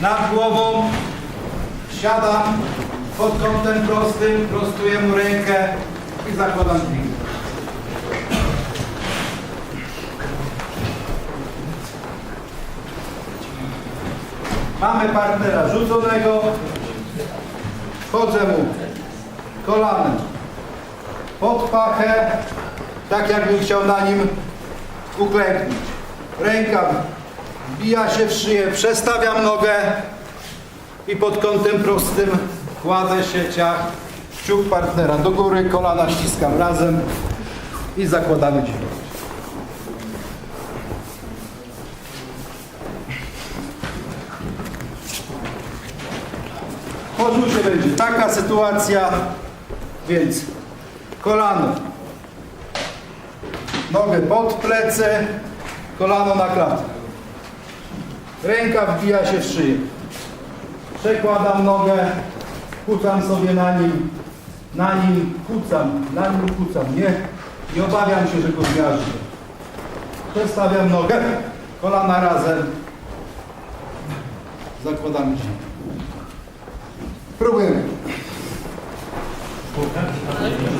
nad głową, siadam pod kątem prostym, prostuję mu rękę i zakładam dźwig. Mamy partnera rzuconego, wchodzę mu kolanem pod pachę, tak jakbym chciał na nim uklęknąć. Ręka wbija się w szyję, przestawiam nogę i pod kątem prostym kładę się ciach, ciuch partnera do góry, kolana ściskam razem i zakładamy dźwig. Po rzucie będzie taka sytuacja, więc kolano, nogę pod plecy, kolano na klatę. Ręka wbija się w szyję. Przekładam nogę, kucam sobie na nim, na nim kucam, na nim kucam, nie, nie obawiam się, że go zmiażdżę. Przestawiam nogę, kolana razem, zakładamy się. Próbujemy.